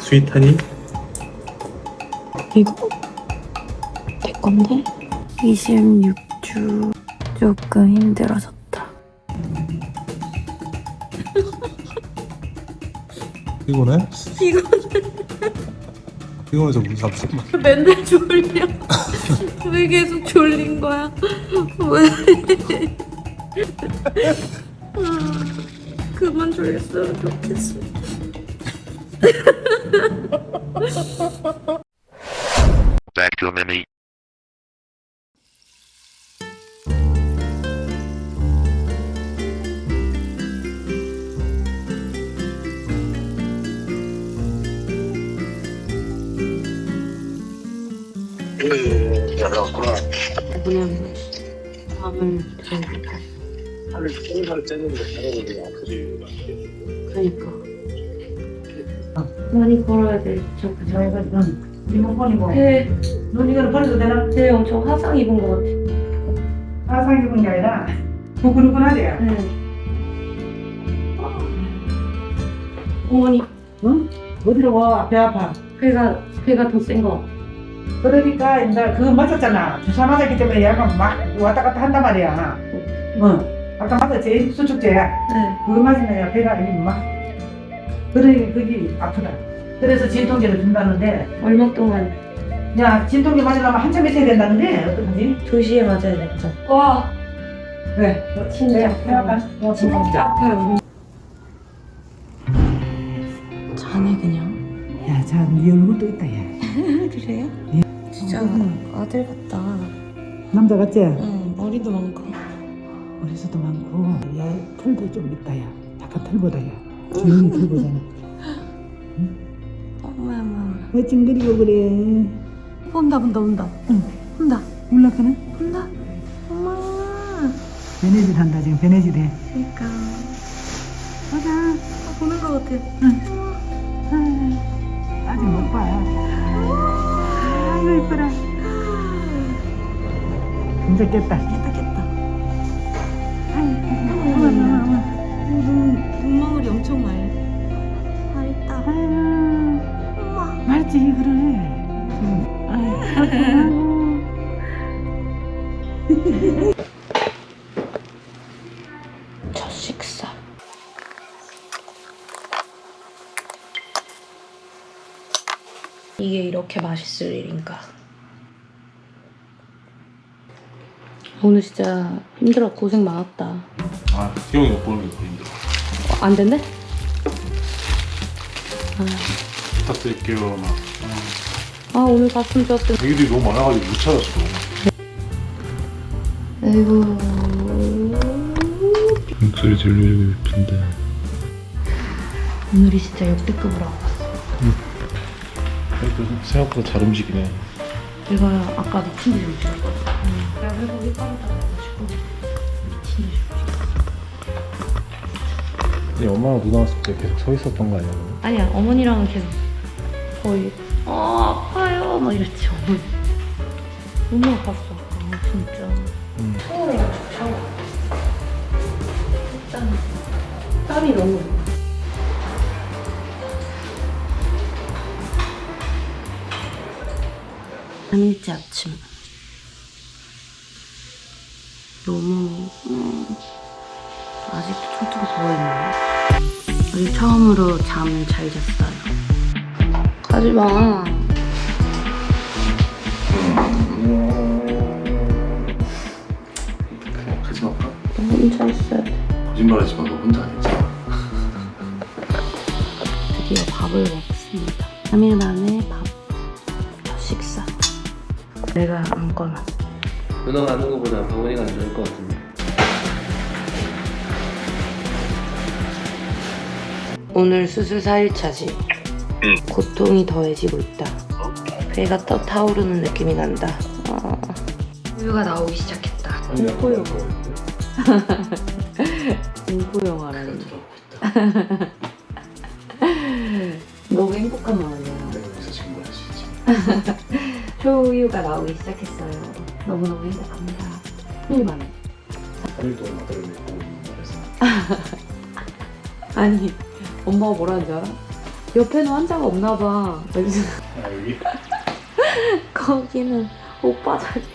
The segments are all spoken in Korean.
스윗하니? 이거 내 건데 26주 조금 힘들어졌다. 이거네? 이거는 이거에서 무슨 잠깐 만 맨날 졸려. 왜 계속 졸린 거야? 왜? 아, 그만 졸렸으면 좋겠어. Back to Mimi. 그냥 밤을 재우고 하늘 똥살 째는 거 잘하거든요 아프지 그러니까 많이 걸어야 돼. 저 그저 저희가 응. 리모컨이고 배, 눈 이거를 버려도 되나? 배 엄청 화상 입은 것 같아. 화상 입은 게 아니라 후끈후끈하대요 네. 어머니 어디로 와? 배 아파 배가 배가 더 센 거. 그러니까 이제 그거 맞았잖아 주사 맞았기 때문에 약간 막 왔다 갔다 한단 말이야 응 아까 맞았지? 수축제 네. 그거 맞으면 배가 이막 그러니 그게 아프다 그래서 진통제를 준다는데 얼마 동안 야 진통제 맞으려면 한참 있어야 된다는데 어떡하지? 2시에 맞아야 되죠. 와 왜? 진짜 배 아파? 어, 진짜 아파요. 자네 그냥. 야, 자, 네 얼굴도 있다, 야. 그래요? 진짜 응. 아들 같다. 남자 같지? 응 머리도 많고. 머리숱도 많고, 야, 털도 좀 있다, 야. 약간 털보다, 야. 주인이 털보잖아. 엄마마. 왜 찡그리고 그래? 온다 온다 온다. 응 온다 올라가나? 온다. 엄마. 베네질 한다, 지금 베네질 해. 그러니까 가자. 아, 보는 거 같아. 아, 아직 못 봐. 아이고, 이뻐라. 이제 깼다. 깼다 깼다. 어머, 어머. 눈 눈망울이 엄청 말. 말 말지, 그래. 응. 아이고. 첫 식사. 이게 이렇게 맛있을 일인가? 오늘 진짜 힘들어 고생 많았다. 아 기영이 못 보는 게더 힘들어 어, 안 된대? 부탁드릴게요 막 아 오늘 좋았을 텐데. 애기들이 너무 많아가지고 못 찾았어 아이고. 목소리 들리고 예쁜데 오늘이 진짜 역대급으로 아팠어. 그래도 생각보다 잘 움직이네 내가 아까 미친 듯이 움직였거든. 내가 회복이 빠르다 해가지고 미친 듯이 움직였어. 근데 엄마랑 누나 왔을 때 계속 서 있었던 거 아니야? 아니야 어머니랑은 계속 거의. 어 아파요. 막 이랬지 어머니. 너무 아팠어. 아까 진짜. 응. 샤워해가지고. 샤워 일단 땀이 너무 삼일째 아침. 너무 음, 아직도 퉁퉁 부어있네 오늘 처음으로 잠을 잘 잤어요. 가지 마. 그냥 가지 말까? 혼자 있어야 돼. 거짓말하지 마. 너 혼자 아니잖아. 드디어 밥을 먹습니다. 3일 만에 밥. 첫 식사. 내가 안거나. 누나가 하는 것보다 박원이가 안 좋을 것 같은데. 오늘 수술 4일차지. 고통이 더해지고 있다. 배가 떠 타오르는 느낌이 난다. 어. 우유가 나오기 시작했다. 공포 영화. 공포 영화라니. 너무 행복한 마음이야. 내가 여기서 지금 뭐 할수 있지? 초우유가 나오기 시작했어요. 너무너무 행복합니다. 1일 만에. 3일 동안 아들을 보고 있는 말에서 아니, 엄마가 뭐라는 줄 알아? 옆에는 환자가 없나 봐. 아 여기? 거기는 오빠 자리야.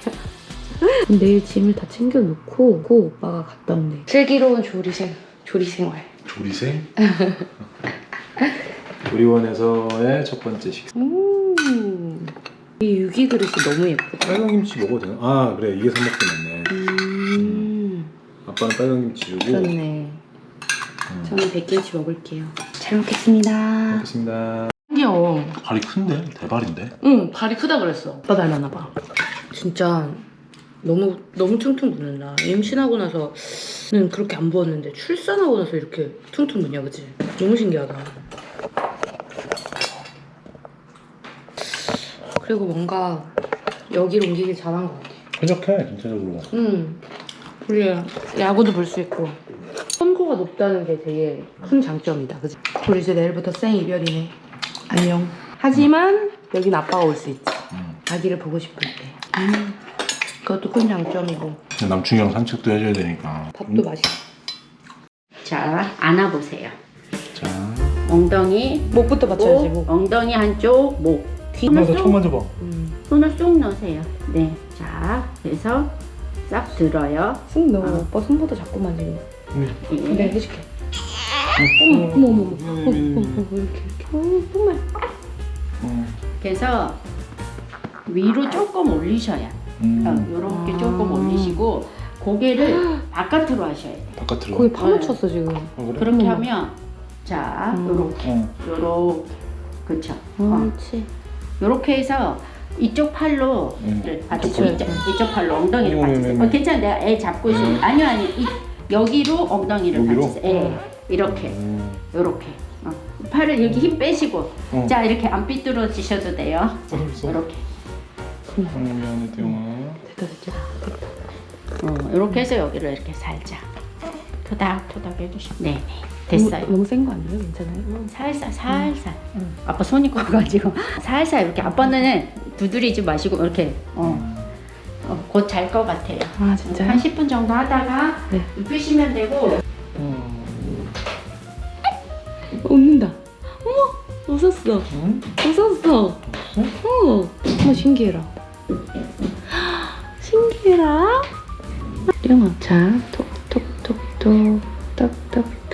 내일 짐을 다 챙겨놓고 그 오빠가 갔다 온대. 슬기로운 조리생 조리생활. 조리생? 조리원에서의 첫 번째 식사 음. 이 유기 그릇이 너무 예쁘다. 빨강김치 먹어도 되나? 아 그래 이게 삼각대 맞네 음. 아빠는 빨강김치 주고 그렇네. 음. 저는 백김치 먹을게요. 잘 먹겠습니다. 먹겠습니다 귀여워. 발이 큰데? 대발인데? 응, 발이 크다 그랬어. 오빠 닮았나 봐. 진짜 너무 너무 퉁퉁 붓는다. 임신하고 나서는 그렇게 안 부었는데 출산하고 나서 이렇게 퉁퉁 붓냐, 그치? 너무 신기하다. 그리고 뭔가 여기로 옮기길 잘한 것 같아. 쾌적해 전체적으로 응. 우리 야구도 볼 수 있고 선고가 높다는 게 되게 큰 장점이다. 그치? 우리 이제 내일부터 생 이별이네. 안녕. 하지만 여긴 아빠가 올 수 있지. 음. 아기를 보고 싶을 때. 음. 그것도 큰 장점이고 남충이랑 산책도 해줘야 되니까 밥도 맛있어. 자, 안아보세요. 자 엉덩이, 목부터 받쳐야지 목, 목. 엉덩이 한쪽, 목. 손을 쏙, 만져봐 음. 손을 쏙 넣으세요. 네. 자, 그래서 싹 들어요. 쑥 넣어. 아. 오빠 손보다 자꾸 만지고. 네. 내가 해줄게. 어머 어머 어머 어머. 어머, 어머, 어머, 이렇게 이렇게. 어, 정말. 그래서 위로 조금 올리셔야. 음. 어, 요렇게 아. 조금 올리시고 고개를 바깥으로 하셔야 돼요. 바깥으로 거의 파묻혔어 지금. 어, 그래? 그렇게 어머. 하면 자, 음. 요렇게, 어. 요렇게. 그쵸? 어. 옳지. 요렇게 해서 이쪽 팔로 음. 를 받치고 이쪽 이쪽, 이쪽 팔로 엉덩이를 음, 받치세요. 음, 어, 음. 괜찮아. 내가 애 잡고 있어. 음. 아니요, 아니. 이, 여기로 엉덩이를 여기로? 받치세요. 예. 이렇게. 음. 요렇게. 어. 팔을 여기 힘 빼시고. 어. 자, 이렇게 안 삐뚤어지셔도 돼요. 이렇게. 어, 됐다 됐다. 어, 이렇게 해서 여기를 이렇게 살짝 토닥토닥 해주시면 네, 네. 됐어요. 너무 센 거 아니에요? 괜찮아요? 음, 살살 살살 아빠 손이 커가지고 살살 이렇게 아빠는 두드리지 마시고 이렇게 어, 어, 곧잘 것 같아요 아 진짜요? 한 10분 정도 하다가 네. 눕히시면 되고 웃는다. 어머 웃었어. 응? 웃었어. 어. 어머 신기해라. 신기해라. 영아 자 톡톡톡톡 톡톡톡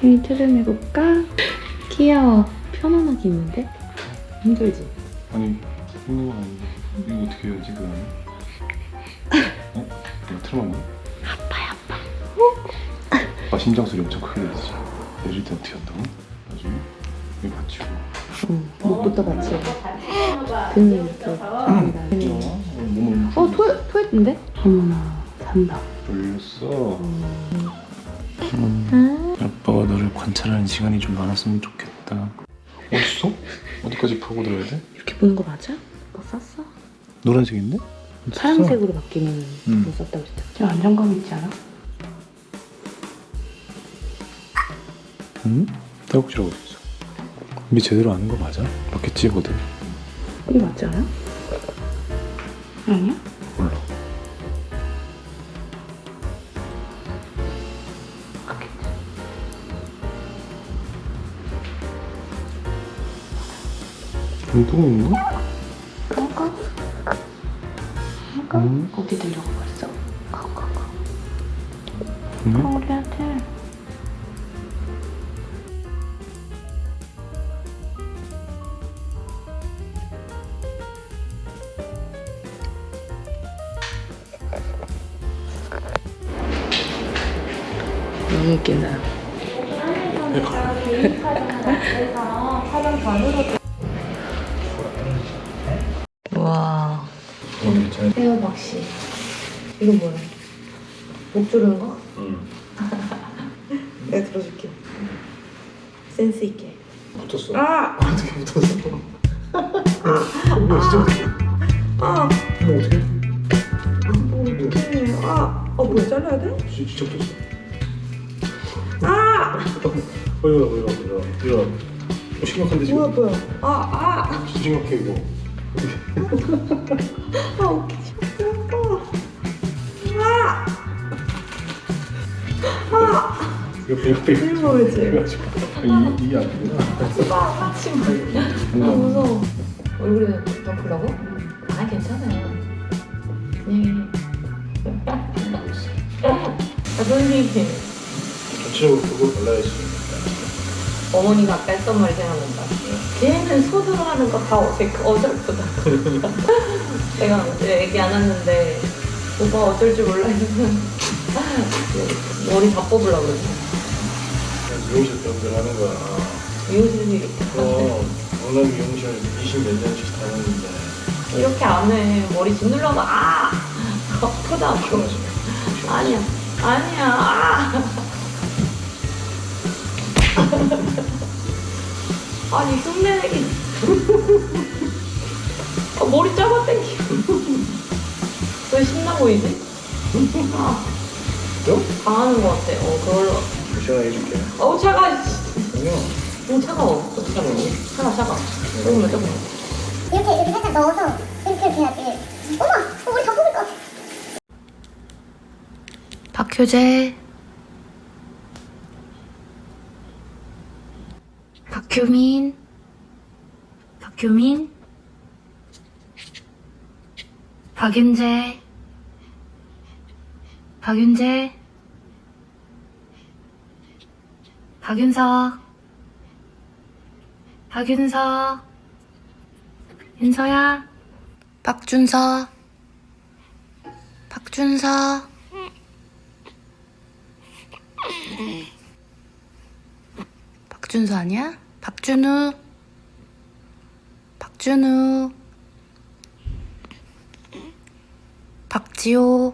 등이 트름 해볼까? 귀여워. 편안하게 있는데? 힘들지? 아니 힘든 건 아닌데 이거 어떻게 해요 지금 어? 이거 뭐? 아빠야 아빠. 아빠 심장 소리 엄청 크게 들리지 내릴 때 어떻게 한다고? 나중에 이거 받치고 응. 목부터 받치고 등을 이렇게 잡는다. 등을. 어, 몸을 어 토했 토했는데? 어머나 산다. 돌렸어 아. 아빠가 너를 관찰하는 시간이 좀 많았으면 좋겠다 어딨어? 어디까지 파고 들어야 돼? 이렇게 보는 거 맞아? 뭐 쌌어? 노란색인데? 파란색으로 바뀌면 음. 못 썼다고 했잖아. 좀 안정감 있지 않아? 응? 딸꾹질하고 있어 우리 제대로 아는 거 맞아? 맞겠지 거든 이게 맞지 않아? 아니야? 몰라 운동인가? 까까? 까까? 응? 어디 들려고 갔어? 까까까. 응? 우리한테. 너무 웃긴다. 와. 헤어박 씨. 이건 뭐야? 목 조르는 거? 응 내가 들어줄게. 센스 있게. 붙었어 아! 어떻게 붙었어? 뭐야 진짜 어떻게 아! 뭐 어떻게 어떡해. 아! 어, 뭐 잘라야 돼? 진짜 붙었어 지금 뭐야, 뭐야. 아, 아! 심각해 이거 아, 웃기지 마. 이거 이거 이거 이거 뭐지? 이거 가지고 이, 이게 아니구나. 아 무서워. 얼굴에 덮으라고? 아 괜찮아요. 그냥 아 선생님 전체적으로 그걸 발라야지. 어머니가 아까 했던 말이 생각난다. 걔는 손으로 하는 거 다 어색 어설프다. 내가 어제 얘기 안 했는데 오빠 어쩔 줄 몰라 했으면 머리 다 뽑으려고 그러지. 미용실 배우들 하는 거야. 미용실이 이렇게 그럼 강남 미용실 20몇 년씩 다녔는데 이렇게 안 해. 머리 짓누려고 아 아프다. 시원하지. 아니야 아니야. 아. 아니 흉내내기. 아, 머리 잡아당기. 왜 신나 보이지? 아, 좀? 당하는 것 같아. 어 그걸로. 시원하게 해줄게. 어우 차가. 아니요. 오 차가워. 차가워. 차가 차가. 조금만 조금만. 이렇게 이렇게 살짝 넣어서 이렇게 이렇게 해야지. 어머, 우리 다 뽑을 것 같아. 박효재 박효민. 박효민. 박윤재. 박윤재. 박윤석. 박윤석. 윤서야. 박준서 박준서 박준서 아니야? 박준우. 박준우. 박지호.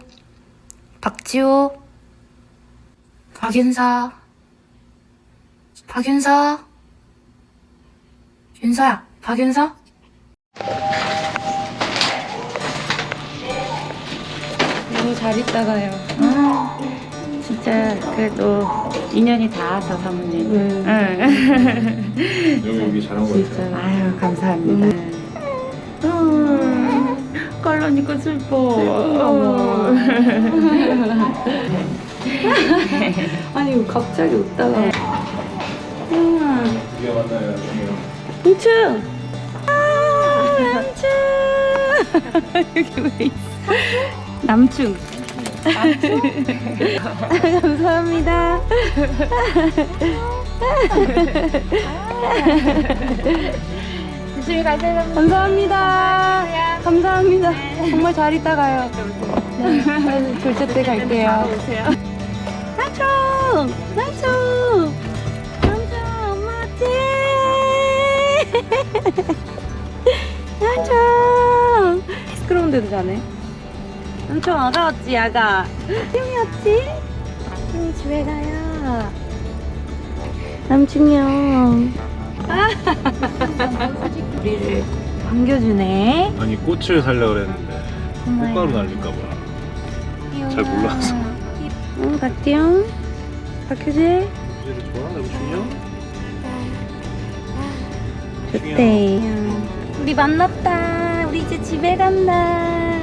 박지호. 박윤서. 박윤서. 윤서야 박윤서? 너무 잘 있다가요 진짜 그래도 인연이 닿아서 사모님 응. 여기 여기 잘한 거 같아. 아유 감사합니다. 음, 깔라니까 슬퍼. 아니 갑자기 웃다가. 음, 이게? 나중에. 뭉충. 아, 남충. 여기 왜 있어? 남충. 감사합니다. 조심히 가세요. 감사합니다. 감사합니다. 정말 잘 있다 가요. 네. 둘째 때 갈게요. 나총! 나총! 나총! 엄마 왔지? 나총! 시끄러운 데도 자네. 아가 왔지, 아가. 형이 왔지? 형이 집에 가요. 남충이 형. 우리를 반겨주네. 아니 꽃을 살려 그랬는데 꽃가루 날릴까 봐. 잘 몰라서. 응, 박띠용. 박효재. 좋아, 남친이요? 좋대. 우리 만났다. 우리 이제 집에 간다.